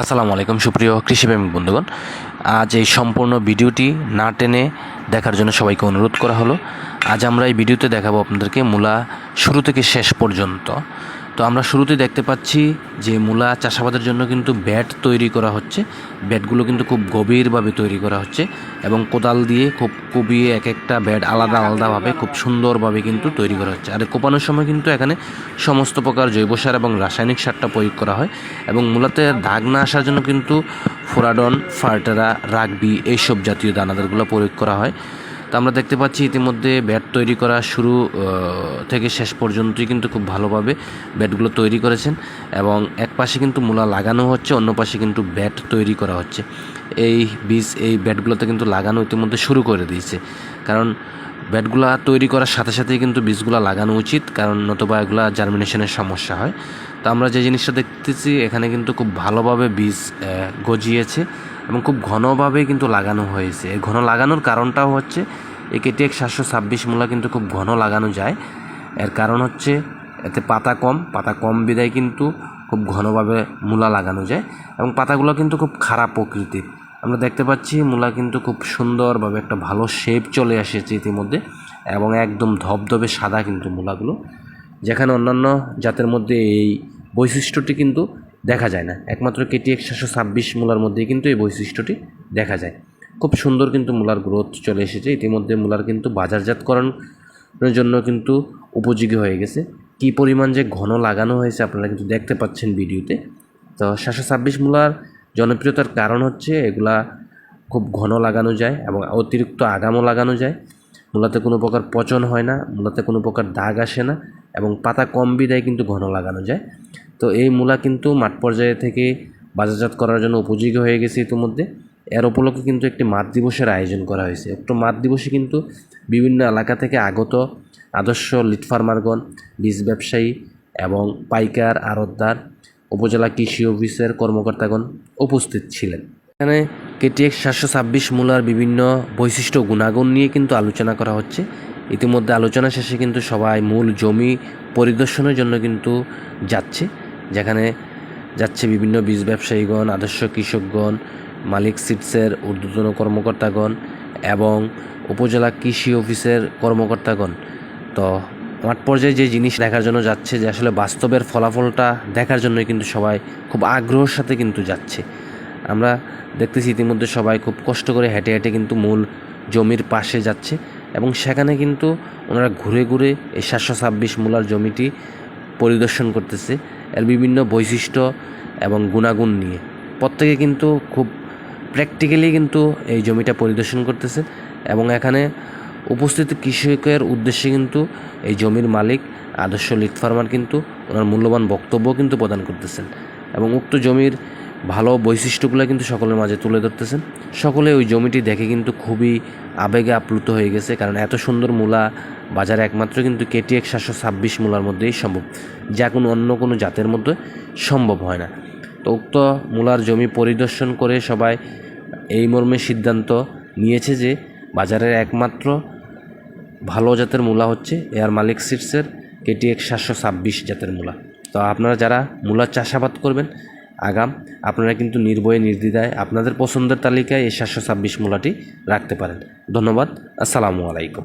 আসসালামু আলাইকুম, সুপ্রিয় কৃষিপ্রেমিক বন্ধুগণ। আজ এই সম্পূর্ণ ভিডিওটি না টেনে দেখার জন্য সবাইকে অনুরোধ করা হলো। আজ আমরা এই ভিডিওতে দেখাবো আপনাদেরকে মূলা শুরু থেকে শেষ পর্যন্ত তো আমরা শুরুতে দেখতে পাচ্ছি যে মূলা চাষাবাদের জন্য কিন্তু ব্যাট তৈরি করা হচ্ছে। ব্যাটগুলো কিন্তু খুব গভীরভাবে তৈরি করা হচ্ছে এবং কোদাল দিয়ে খুব কুবিয়ে এক একটা ব্যাট আলাদা আলাদাভাবে খুব সুন্দরভাবে কিন্তু তৈরি করা হচ্ছে। আর কোপানোর সময় কিন্তু এখানে সমস্ত প্রকার জৈব সার এবং রাসায়নিক সারটা প্রয়োগ করা হয় এবং মূলাতে দাগ না আসার জন্য কিন্তু ফোরাডন, ফার্টারা, রাগবি এইসব জাতীয় দানাদারগুলো প্রয়োগ করা হয়। তো আমরা দেখতে পাচ্ছি ইতিমধ্যে ব্যাট তৈরি করা শুরু থেকে শেষ পর্যন্তই কিন্তু খুব ভালোভাবে ব্যাটগুলো তৈরি করেছেন এবং এক পাশে কিন্তু মূলা লাগানো হচ্ছে, অন্য পাশে কিন্তু ব্যাট তৈরি করা হচ্ছে। এই বীজ, এই ব্যাটগুলোতে কিন্তু লাগানো ইতিমধ্যে শুরু করে দিয়েছে। কারণ ব্যাটগুলা তৈরি করার সাথে সাথেই কিন্তু বীজগুলো লাগানো উচিত, কারণ নতুবা এগুলা জার্মিনেশনের সমস্যা হয়। তো আমরা যে জিনিসটা দেখতেছি, এখানে কিন্তু খুব ভালোভাবে বীজ গজিয়েছে। এবং খুব ঘনভাবে কিন্তু লাগানো হয়েছে। ঘন লাগানোর কারণটাও হচ্ছে, এই কেটিএক সাতশো ছাব্বিশ মূলা কিন্তু খুব ঘন লাগানো যায়। এর কারণ হচ্ছে, এতে পাতা কম পাতা কম বিদায় কিন্তু খুব ঘনভাবে মূলা লাগানো যায় এবং পাতাগুলো কিন্তু খুব খারাপ প্রকৃতির। আমরা দেখতে পাচ্ছি মূলা কিন্তু খুব সুন্দরভাবে একটা ভালো শেপ চলে এসেছে ইতিমধ্যে এবং একদম ধবধবে সাদা কিন্তু মূলাগুলো। যেখানে অন্যান্য জাতের মধ্যে এই বৈশিষ্ট্যটি কিন্তু দেখা যায় না। একমাত্র কেটি একশো ছাব্বিশ মূলার মধ্যেই কিন্তু এই বৈশিষ্ট্যটি দেখা যায়। খুব সুন্দর কিন্তু মূলার গ্রোথ চলে এসেছে। ইতিমধ্যে মূলার কিন্তু বাজারজাতকরণের জন্য কিন্তু উপযোগী হয়ে গেছে। কী পরিমাণ যে ঘন লাগানো হয়েছে আপনারা কিন্তু দেখতে পাচ্ছেন ভিডিওতে। তো সাতশো ছাব্বিশ মূলার জনপ্রিয়তার কারণ হচ্ছে এগুলা খুব ঘন লাগানো যায় এবং অতিরিক্ত আগামও লাগানো যায়। মূলাতে কোনো প্রকার পচন হয় না, মূলাতে কোনো প্রকার দাগ আসে না এবং পাতা কম বিদায় কিন্তু ঘন লাগানো যায়। তো এই মূলা কিন্তু মাঠ পর্যায়ে থেকে বাজারজাত করার জন্য উপযোগী হয়ে গেছে ইতিমধ্যে। এর উপলক্ষে কিন্তু একটি মাঠ দিবসের আয়োজন করা হয়েছে। একটু মাঠ দিবসে কিন্তু বিভিন্ন এলাকা থেকে আগত আদর্শ লিট ফার্মারগণ, বীজ ব্যবসায়ী এবং পাইকার, আড়তদার, উপজেলা কৃষি অফিসের কর্মকর্তাগণ উপস্থিত ছিলেন। এখানে কেটিএক্স সাতশো ছাব্বিশ মূলার বিভিন্ন বৈশিষ্ট্য গুণাগুণ নিয়ে কিন্তু আলোচনা করা হচ্ছে। ইতিমধ্যে আলোচনা শেষে কিন্তু সবাই মূল জমি পরিদর্শনের জন্য কিন্তু যাচ্ছে। যেখানে যাচ্ছে বিভিন্ন বীজ ব্যবসায়ীগণ, আদর্শ কৃষকগণ, মালিক সিটসের ঊর্ধ্বতন কর্মকর্তাগণ এবং উপজেলা কৃষি অফিসের কর্মকর্তাগণ। তো মাঠ পর্যায়ে যে জিনিস দেখার জন্য যাচ্ছে যে আসলে বাস্তবের ফলাফলটা দেখার জন্যই কিন্তু সবাই খুব আগ্রহের সাথে কিন্তু যাচ্ছে। আমরা দেখতেছি ইতিমধ্যে সবাই খুব কষ্ট করে হেঁটে হেঁটে কিন্তু মূল জমির পাশে যাচ্ছে এবং সেখানে কিন্তু ওনারা ঘুরে ঘুরে এই সাতশো ছাব্বিশ মূলার জমিটি পরিদর্শন করতেছে। এর বিভিন্ন বৈশিষ্ট্য এবং গুণাগুণ নিয়ে। প্রত্যেকে কিন্তু খুব প্র্যাকটিক্যালি কিন্তু এই জমিটা পরিদর্শন করতেছে এবং এখানে উপস্থিত কৃষকের উদ্দেশ্যে কিন্তু এই জমির মালিক, আদর্শ লিট ফার্মার কিন্তু ওনার মূল্যবান বক্তব্য কিন্তু প্রদান করতেছেন এবং উক্ত জমির ভালো বৈশিষ্ট্যগুলো কিন্তু সকলের মাঝে তুলে ধরতেছেন। সকলে ওই জমিটি দেখে কিন্তু খুবই আবেগে আপ্লুত হয়ে গেছে, কারণ এত সুন্দর মূলা বাজারে একমাত্র কিন্তু কেটিএক্স সাতশো ছাব্বিশ মূলার মধ্যেই সম্ভব, যা কোনো অন্য কোনো জাতের মধ্যে সম্ভব হয় না। তো উক্ত মূলার জমি পরিদর্শন করে সবাই এই মর্মে সিদ্ধান্ত নিয়েছে যে বাজারের একমাত্র ভালো জাতের মূলা হচ্ছে এয়ার মালিক সিটসের কেটিএক্স সাতশো ছাব্বিশ জাতের মূলা। তো আপনারা যারা মূলার চাষাবাদ করবেন আগাম, আপনারা কিন্তু নির্ভয়ে, নির্দ্বিধায় আপনাদের পছন্দের তালিকায় এই সাতশো ছাব্বিশ মূলাটি রাখতে পারেন। ধন্যবাদ, আসসালামু আলাইকুম।